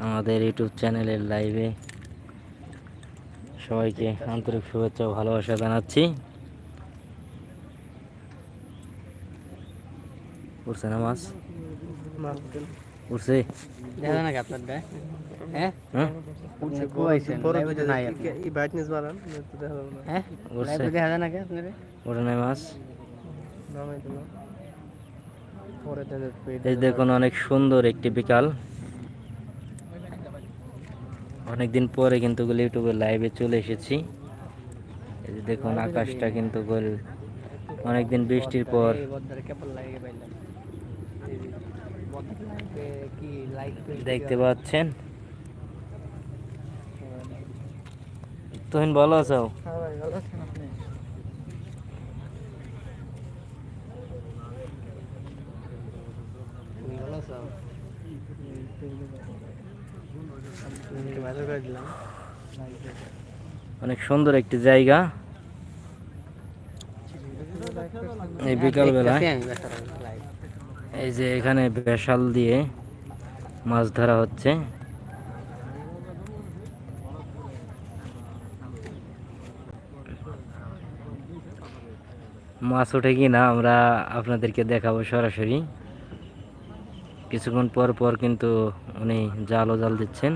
আমাদের ইউটিউব চ্যানেলের লাইভে সবাইকে আন্তরিক শুভেচ্ছা ও ভালোবাসা জানাচ্ছি। উঠছে না মাছ? উঠছে দেখা নাকি আপনার গায়ে হ্যাঁ? হ্যাঁ? হ্যাঁ? দেখুন অনেক সুন্দর একটি বিকাল। অনেকদিন পরে কিন্তু ইউটিউবে লাইভে চলে এসেছি। দেখুন, আকাশটা কিন্তু অনেকদিন বৃষ্টির পর। দেখতে পাচ্ছেন? তুহিন ভালো আছো ভালো আছো? অনেক সুন্দর একটি জায়গা। এই বিকাল বেলায় দেখতেছি আমি বেটার লাইভ এই যে এখানে বেশাল দিয়ে মাছ ধরা হচ্ছে। মাছ ওঠে কি না আমরা আপনাদেরকে দেখাবো সরাসরি। কিছুক্ষণ পর পর কিন্তু উনি জালও জাল দিচ্ছেন।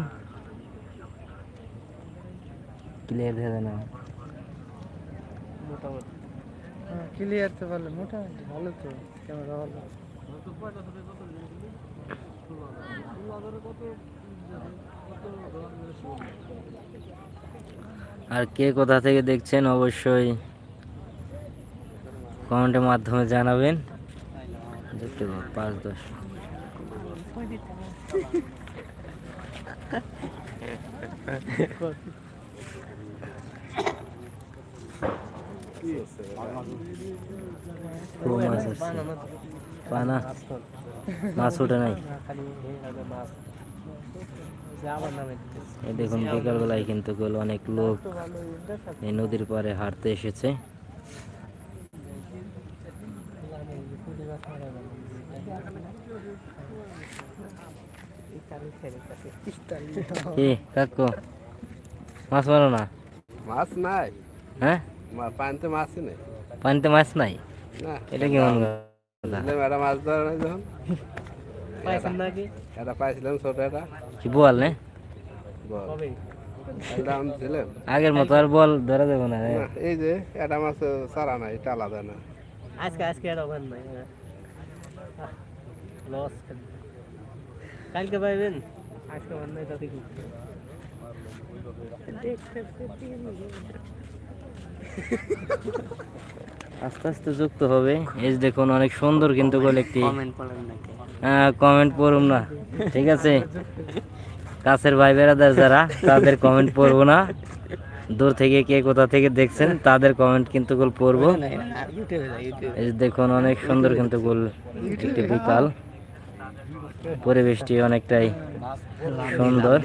ক্লিয়ার দেখা না। ক্লিয়ার তো ভালো মোটামুটি ভালো তো ক্যামেরা ভালো। আর কে কোথা থেকে দেখছেন অবশ্যই কমেন্টের মাধ্যমে জানাবেন। দেখতে পাঁচ দশ। পানা মাছ ওঠে নাই দেখুন বিকালবেলায় কিন্তু অনেক লোক এই নদীর পাড়ে হাঁটতে এসেছে কি কাকু মাছ মারো না? মাছ নাই। হ্যাঁ পানিতে মাছই নেই। পানিতে মাছ নাই? না। এটা কেমন কথা এটা মাছ ধরে নাই যখন পাইছেন নাকি এটা পাইছিলাম ছোট এটা। কি বল নে? বল। এটা আমি দিলাম আগের মতো আর বল ধরা দেবো না রে। না, এই যে এটা মাছ সারা নাই এটা আলাদা না। আজকে আজকে আর ওখান নাই লস কালকে পাইবেন? আজকে আস্তে আস্তে যুক্ত হবে। এই দেখুন অনেক সুন্দর কিন্তু গোল একটি কমেন্ট পড়ুম না। ঠিক আছে? কাছের ভাই বেড়াদার যারা তাদের কমেন্ট পড়ব না। দূর থেকে কে কোথা থেকে দেখছেন তাদের কমেন্ট কিন্তু গোল পড়ব। দেখুন অনেক সুন্দর কিন্তু গোল একটি বিকাল। পরিবেশটি অনেকটাই সুন্দর।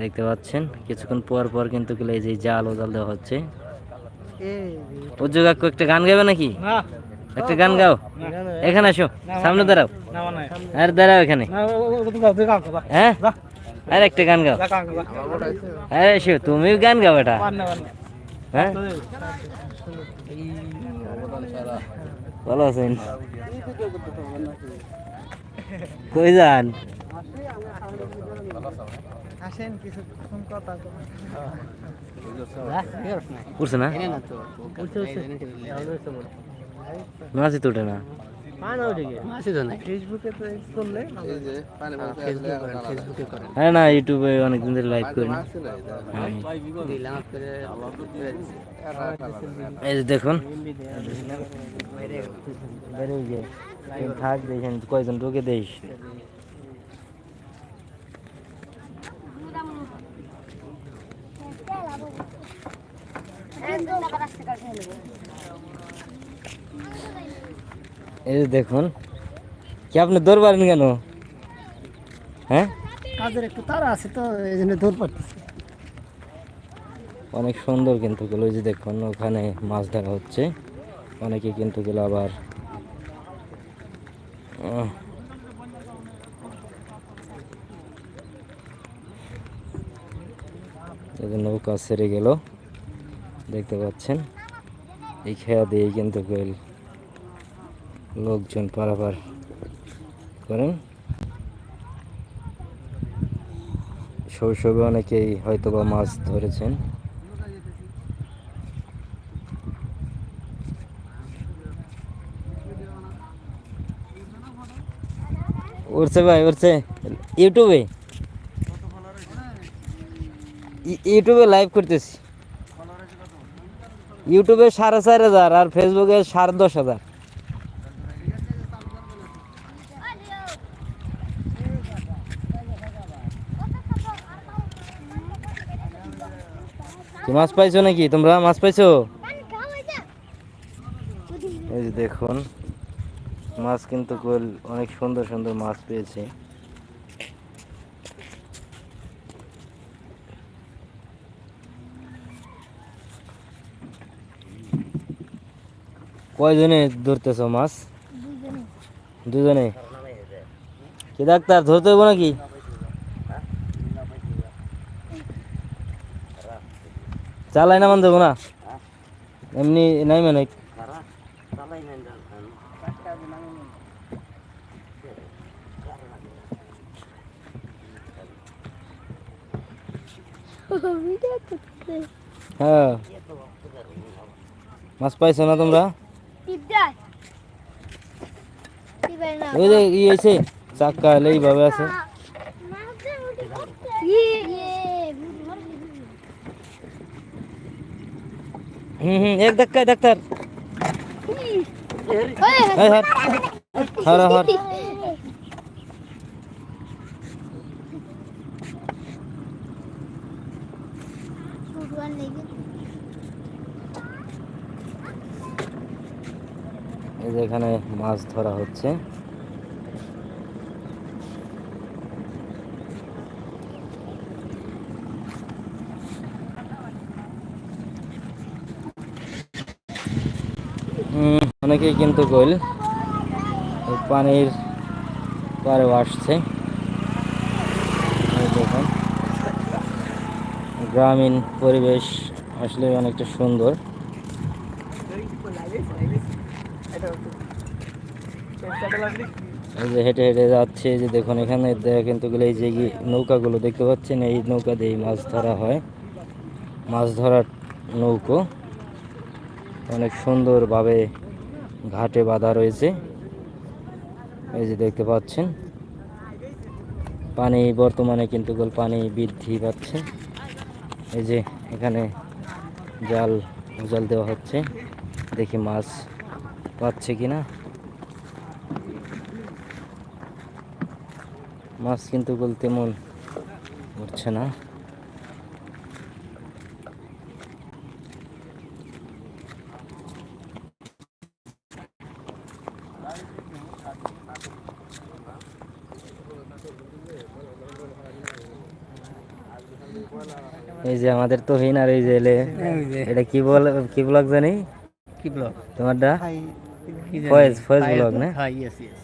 দেখতে পাচ্ছেন কিছুক্ষণ পর পর কিন্তু এই যে জাল ও জাল দেওয়া হচ্ছে। উজ্জু কাকু একটা গান গাবে নাকি? একটা গান গাও। এখানে আসো সামনে দাঁড়াও। আর দাঁড়াও এখানে। হ্যাঁ? আর একটা গান গাও। আরে এসো তুমিও গান গাও এটা। হ্যাঁ? ভালো আছেন? কই যান? আসেন কিছুক্ষণ কথা উঠছে না? উঠছে উঠছে। তো ওঠে না। পানা উঠে গিয়ে মাসি তো নাই। ফেসবুকে তো করলে এই যে পানি ফেসবুকে করেন ফেসবুকে করেন। হ্যাঁ না ইউটিউবে অনেকদিন ধরে লাইভ করি হ্যাঁ। আপনার এই যে দেখুন। থাক দেখেন কয়জন ঢুকে দেশ এই যে দেখুন কি আপনি দৌড় পারেন কেন? হ্যাঁ? কাজের একটু তারা আছে তো এই জন্য দৌড় পারতেছি। অনেক সুন্দর কিন্তু গুলো যে দেখুন ওখানে মাছ ধরা হচ্ছে। অনেকে কিন্তু গেলো আবার। নৌকা সেরে গেল দেখতে পাচ্ছেন? এই খেয়া দিয়ে কিন্তু গেল লোকজন পারাপার করেন। শৈশবে অনেকেই হয়তো বা মাছ ধরেছেন। উঠছে ভাই উঠছে ইউটিউবে? ইউটিউবে লাইভ করতেছি। ইউটিউবে সাড়ে চার হাজার আর ফেসবুকে সাড়ে দশ হাজার। মাছ পাইছো নাকি? তোমরা মাছ পাইছো? এই যে দেখুন মাছ কিন্তু কোল অনেক সুন্দর সুন্দর মাছ পেয়েছে। কয়জনে ধরতেছো মাছ? দুজনে? কি ডাক্তার ধরতে হইব নাকি? চালাই নামান দেবো না। এমনি নাই মানে। হ্যাঁ। মাছ পাইছো না তোমরা? ওই যে ই আছে চাক্কা এইভাবে আছে। এক ধাক্কায় ডাক্তার এখানে মাছ ধরা হচ্ছে। অনেকেই কিন্তু গোল। পানির পাড়েও আসছে দেখুন। গ্রামীণ পরিবেশ আসলে অনেকটা সুন্দর। এই যে হেঁটে হেঁটে যাচ্ছে যে দেখুন এখানে কিন্তু এই যে নৌকাগুলো দেখতে পাচ্ছেন, এই নৌকা দিয়ে মাছ ধরা হয়। মাছ ধরার নৌকো। অনেক সুন্দরভাবে ঘাটে বাঁধা রয়েছে। এই যে দেখতে পাচ্ছেন। পানি বর্তমানে কিন্তু পানি বৃদ্ধি পাচ্ছে। এই যে এখানে জাল জাল দেওয়া হচ্ছে। দেখি মাছ পাচ্ছে কিনা। মাছ কিন্তু গোল তেমন উঠছে না। এই যে আমাদের তো হিন আর এই যে এলে এটা কি বল কি ব্লগ জানি? কি ব্লগ তোমারটা ফয়েজ ফয়েজ ব্লগ না? হ্যাঁ ইয়েস ইয়েস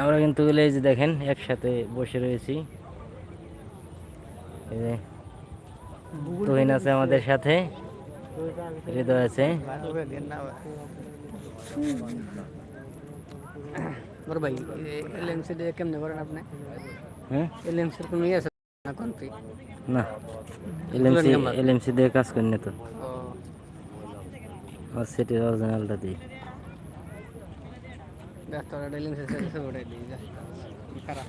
আমরা কিন্তু এই যে দেখেন একসাথে বসে রয়েছি। এই যে তুহিন আছে আমাদের সাথে। হৃদয় আছে। বড় ভাই এলএমসি দিয়ে কেমনে করেন আপনি হ্যাঁ এলএমসি কোনো ইয়ে আছে না কোনটি না এলএমসি? এলএমসি দিয়ে কাজ করি না তো আর সিটির অরিজিনালটা দিই ব্যস্ত এলএমসি সে ওটাই দিই যা খারাপ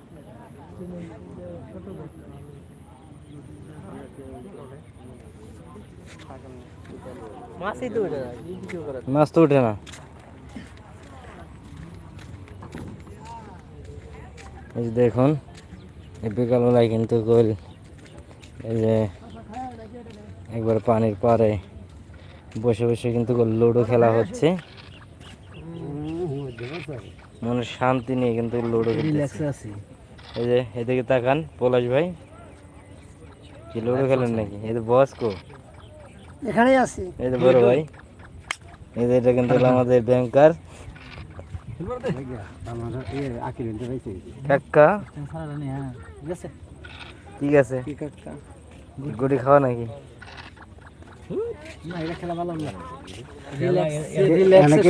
মাছ তো ওঠে না। এই যে দেখুন বিকালবেলায় কিন্তু গোল, এই যে একবার পানির পাড়ে বসে বসে কিন্তু লুডো খেলা হচ্ছে। মনে শান্তি নিয়ে কিন্তু লুডো খেলতেছে। আছে এই যে এদিকে তাকান পলাশ ভাই। কি লুডো খেলেন নাকি? এই তো বস কো এখানেই আছি। এই তো বড় ভাই। এই যে এটা কিন্তু হলো আমাদের ব্যাংকার। কাকা। ঠিক আছে। কি কাকা গুড়ি খাওয়া নাকি?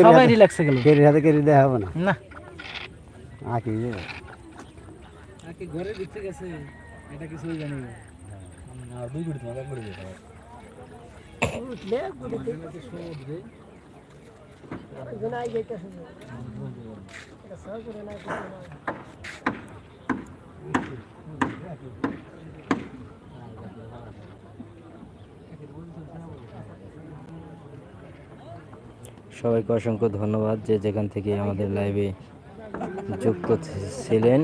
সবাই রিল্যাক্সে গেল। কেরি হাতে কেরি দেওয়া হবে না। না। আঁকি আকে ঘরে দিতে গেছে? এটা কিছুই জানি? না আর দুই করে দিতে হবে সবাইকে অসংখ্য ধন্যবাদ যে যেখান থেকে আমাদের লাইভে যুক্ত ছিলেন।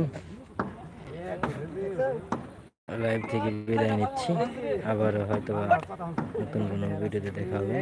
লাইভ থেকে বিদায় নিচ্ছি। আবার হয়তো নতুন কোনো ভিডিওতে দেখা হবে।